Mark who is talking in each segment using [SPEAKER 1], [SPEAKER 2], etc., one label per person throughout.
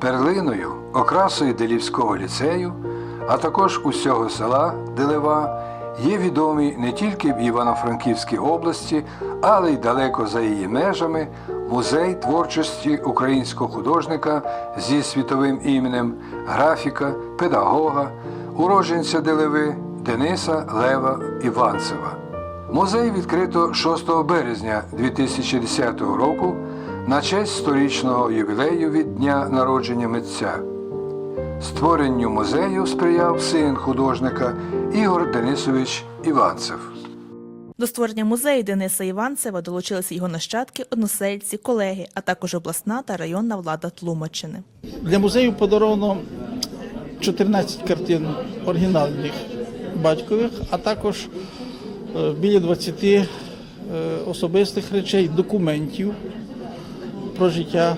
[SPEAKER 1] Перлиною, окрасою Делівського ліцею, а також усього села Делева є відомі не тільки в Івано-Франківській області, але й далеко за її межами музей творчості українського художника зі світовим іменем, графіка, педагога, уродженця Делеви Дениса Лева Іванцева. Музей відкрито 6 березня 2010 року на честь сторічного ювілею від дня народження митця. Створенню музею сприяв син художника Ігор Денисович Іванцев.
[SPEAKER 2] До створення музею Дениса Іванцева долучилися його нащадки, односельці, колеги, а також обласна та районна влада Тлумаччини.
[SPEAKER 3] Для музею подаровано 14 картин оригінальних батькових, а також е, біля 20 е, особистих речей, документів про життя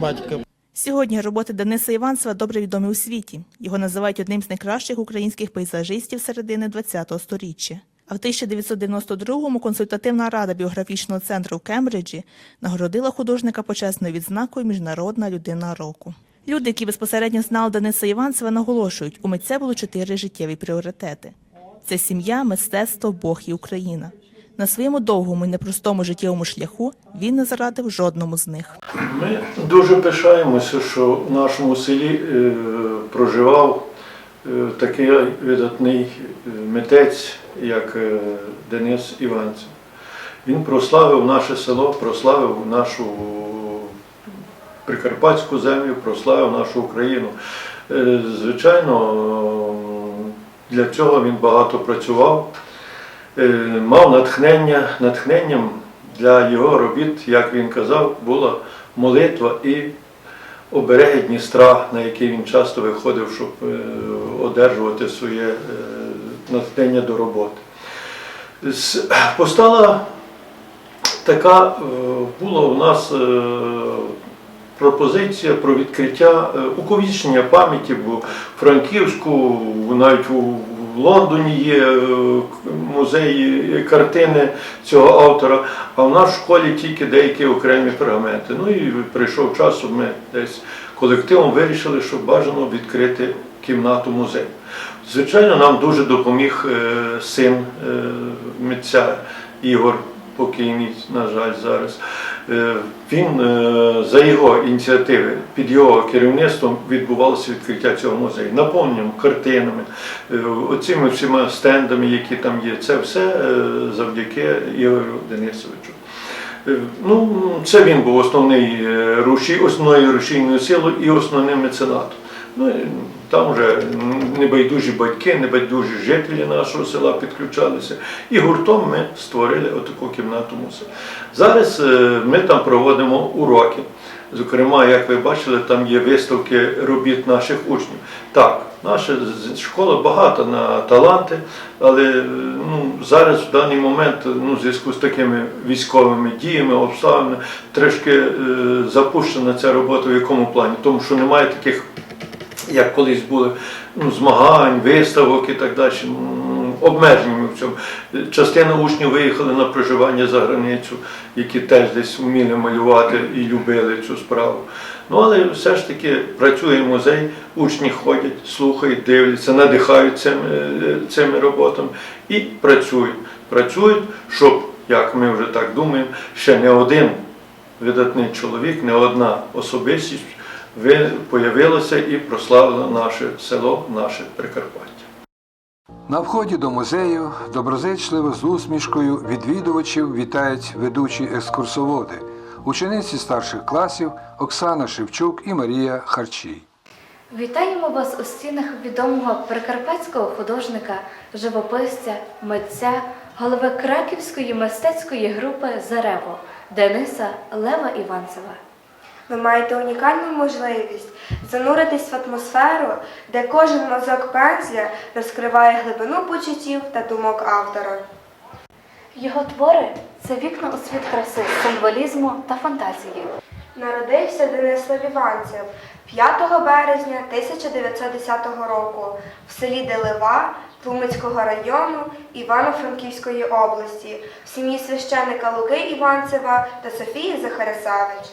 [SPEAKER 3] батька.
[SPEAKER 2] Сьогодні роботи Дениса Іванцева добре відомі у світі. Його називають одним з найкращих українських пейзажистів середини ХХ століття. А в 1992-му консультативна рада біографічного центру в Кембриджі нагородила художника почесною відзнакою Міжнародна людина року. Люди, які безпосередньо знали Дениса Іванцева, наголошують, у митця було чотири життєві пріоритети: це сім'я, мистецтво, Бог і Україна. На своєму довгому і непростому життєвому шляху він не зарадив жодному з них.
[SPEAKER 4] Ми дуже пишаємося, що в нашому селі е, проживав е, такий видатний е, митець, як Денис Іванцев. Він прославив наше село, прославив нашу прикарпатську землю, прославив нашу Україну. Звичайно, для цього він багато працював. Е, мав натхнення, натхненням для його робіт, як він казав, була молитва і обереги Дністра, на який він часто виходив, щоб е, одержувати своє е, натхнення до роботи. Постала така, була у нас пропозиція про відкриття уковічнення пам'яті, бо Франківську, навіть у в Лондоні є е, музеї картини цього автора, а в нашій школі тільки деякі окремі фрагменти. Ну і прийшов час, ми десь колективом вирішили, що бажано відкрити кімнату музею. Звичайно, нам дуже допоміг е, син е, митця Ігор покійний, на жаль, зараз. Е, Він е, за його ініціативи, під його керівництвом відбувалося відкриття цього музею. Наповненням картинами, е, оцими всіма стендами, які там є. Це все завдяки Ігорю Денисовичу. Ну, це він був основний рушій, основною рушійною силою і основним меценатом. Ну, там вже небайдужі батьки, небайдужі жителі нашого села підключалися. І гуртом ми створили отаку кімнату музею. Зараз е, ми там проводимо уроки. Зокрема, як ви бачили, там є виставки робіт наших учнів. Так, наша школа багата на таланти, але е, ну, зараз в даний момент, ну, в зв'язку з такими військовими діями, обставинами, трішки е, запущена ця робота в якому плані? Тому що немає таких як колись були ну, змагань, виставок і так далі, обмежені в цьому. Частина учнів виїхали на проживання за границю, які теж десь вміли малювати і любили цю справу. Ну, але все ж таки працює музей, учні ходять, слухають, дивляться, надихають цими, е, цими роботами і працюють. Працюють, щоб, як ми вже так думаємо, ще не один видатний чоловік, не одна особистість ви появилася і прославила наше село, наше Прикарпаття.
[SPEAKER 1] На вході до музею доброзичливо з усмішкою відвідувачів вітають ведучі екскурсоводи, учениці старших класів Оксана Шевчук і Марія Харчій.
[SPEAKER 5] Вітаємо вас у стінах відомого прикарпатського художника, живописця, митця, голови Краківської мистецької групи Зарево Дениса Лева Іванцева.
[SPEAKER 6] Ви маєте унікальну можливість зануритись в атмосферу, де кожен мазок пензля розкриває глибину почуттів та думок автора.
[SPEAKER 5] Його твори це вікна у світ краси, символізму та фантазії.
[SPEAKER 6] Народився Денислав Іванцев 5 березня 1910 року в селі Делева Тлумацького району Івано-Франківської області в сім'ї священика Луки Іванцева та Софії Захарисавич.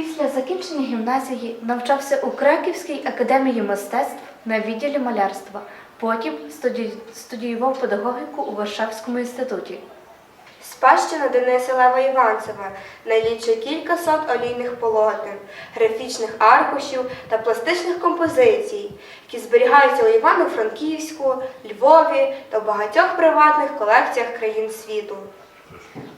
[SPEAKER 5] Після закінчення гімназії навчався у Краківській академії мистецтв на відділі малярства. Потім студіював педагогіку у Варшавському інституті.
[SPEAKER 6] Спадщина Дениса Лева Іванцева налічує кілька сот олійних полотен, графічних аркушів та пластичних композицій, які зберігаються у Івано-Франківську, Львові та в багатьох приватних колекціях країн світу.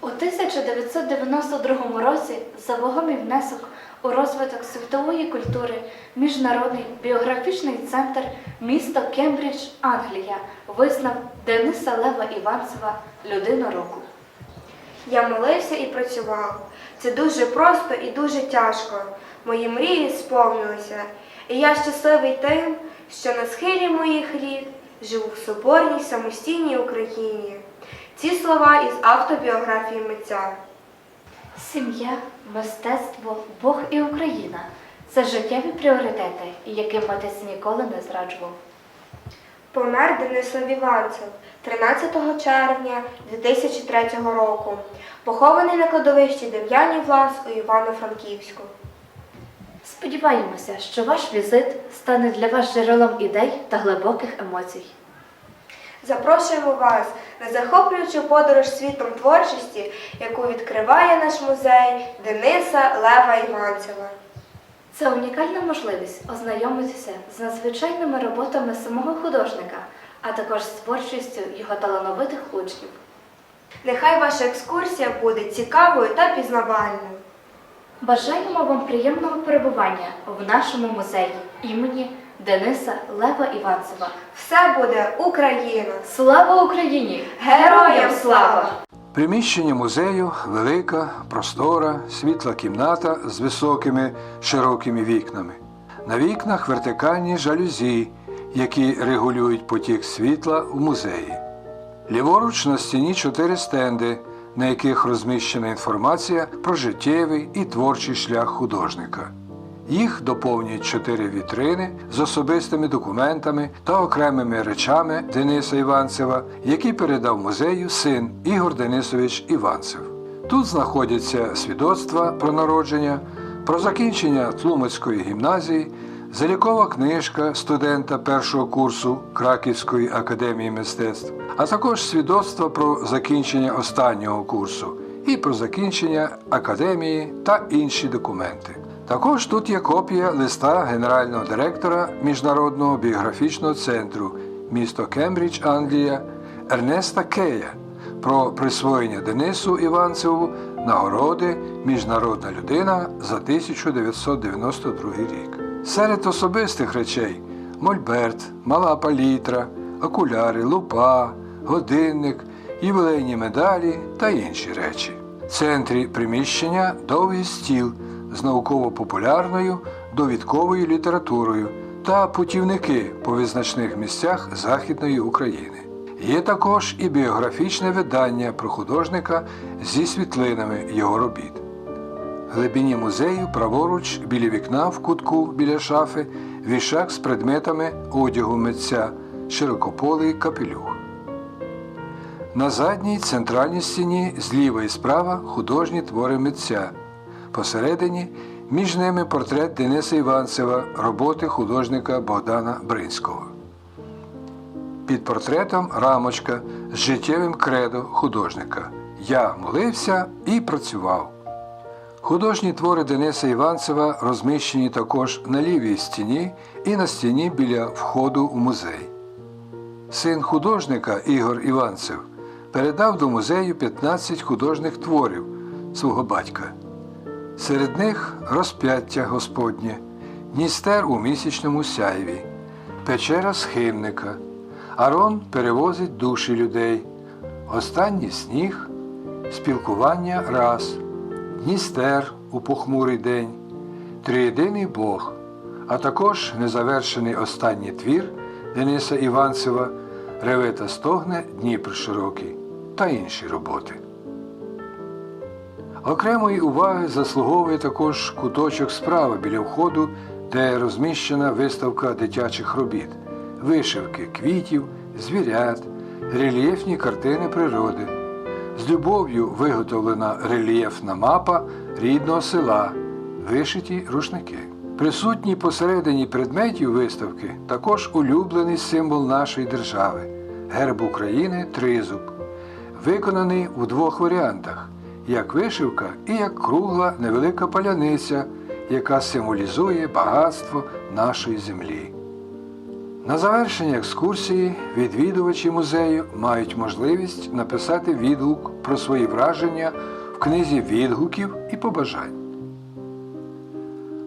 [SPEAKER 5] У 1992 році за вагомий внесок у розвиток світової культури Міжнародний біографічний центр місто Кембридж, Англія визнав Дениса Лева Іванцева людину року.
[SPEAKER 6] Я молився і працював. Це дуже просто і дуже тяжко. Мої мрії сповнилися, і я щасливий тим, що на схилі моїх літ живу в соборній самостійній Україні. Ці слова із автобіографії митця.
[SPEAKER 5] Сім'я, мистецтво, Бог і Україна це життєві пріоритети, яким отець ніколи не зраджував.
[SPEAKER 6] Помер Денислав Іванцев 13 червня 2003 року, похований на кладовищі Дем'яні Влас у Івано-Франківську.
[SPEAKER 5] Сподіваємося, що ваш візит стане для вас джерелом ідей та глибоких емоцій.
[SPEAKER 6] Запрошуємо вас на захоплюючу подорож світом творчості, яку відкриває наш музей Дениса Лева Іванцева.
[SPEAKER 5] Це унікальна можливість ознайомитися з надзвичайними роботами самого художника, а також з творчістю його талановитих учнів.
[SPEAKER 6] Нехай ваша екскурсія буде цікавою та пізнавальною.
[SPEAKER 5] Бажаємо вам приємного перебування в нашому музеї імені Дениса Лева Іванцева.
[SPEAKER 6] Все буде Україна!
[SPEAKER 5] Слава Україні!
[SPEAKER 6] Героям слава!
[SPEAKER 1] Приміщення музею велика, простора, світла кімната з високими широкими вікнами. На вікнах вертикальні жалюзі, які регулюють потік світла в музеї. Ліворуч на стіні чотири стенди, на яких розміщена інформація про життєвий і творчий шлях художника. Їх доповнюють чотири вітрини з особистими документами та окремими речами Дениса Іванцева, які передав музею син Ігор Денисович Іванцев. Тут знаходяться свідоцтва про народження, про закінчення Тлумацької гімназії, залікова книжка студента першого курсу Краківської академії мистецтв, а також свідоцтва про закінчення останнього курсу і про закінчення академії та інші документи. Також тут є копія листа генерального директора Міжнародного біографічного центру місто Кембридж, Англія Ернеста Кея про присвоєння Денису Іванцеву нагороди Міжнародна людина за 1992 рік. Серед особистих речей мольберт, мала палітра, окуляри, лупа, годинник, ювілейні медалі та інші речі. В центрі приміщення довгий стіл з науково-популярною довідковою літературою та путівники по визначних місцях Західної України. Є також і біографічне видання про художника зі світлинами його робіт. В глибині музею праворуч біля вікна в кутку біля шафи вішак з предметами одягу митця, широкополий капелюх. На задній центральній стіні зліва і справа художні твори митця. Посередині між ними портрет Дениса Іванцева роботи художника Богдана Бринського. Під портретом рамочка з життєвим кредо художника Я молився і працював. Художні твори Дениса Іванцева розміщені також на лівій стіні і на стіні біля входу у музей. Син художника Ігор Іванцев передав до музею 15 художніх творів свого батька. Серед них розп'яття Господнє, Дністер у місячному сяйві, печера схимника, Арон перевозить душі людей, останній сніг, спілкування раз, Дністер у похмурий день, Триєдиний Бог, а також незавершений останній твір Дениса Іванцева Реве та стогне Дніпр широкий та інші роботи. Окремої уваги заслуговує також куточок справа біля входу, де розміщена виставка дитячих робіт, вишивки, квітів, звірят, рельєфні картини природи. З любов'ю виготовлена рельєфна мапа рідного села вишиті рушники. Присутній посередині предметів виставки також улюблений символ нашої держави герб України тризуб, виконаний у двох варіантах як вишивка і як кругла невелика паляниця, яка символізує багатство нашої землі. На завершення екскурсії відвідувачі музею мають можливість написати відгук про свої враження в книзі відгуків і побажань.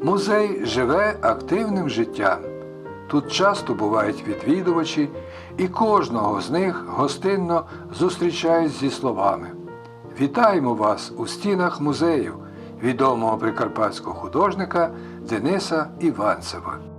[SPEAKER 1] Музей живе активним життям. Тут часто бувають відвідувачі, і кожного з них гостинно зустрічають зі словами Вітаємо вас у стінах музею відомого прикарпатського художника Дениса Іванцева.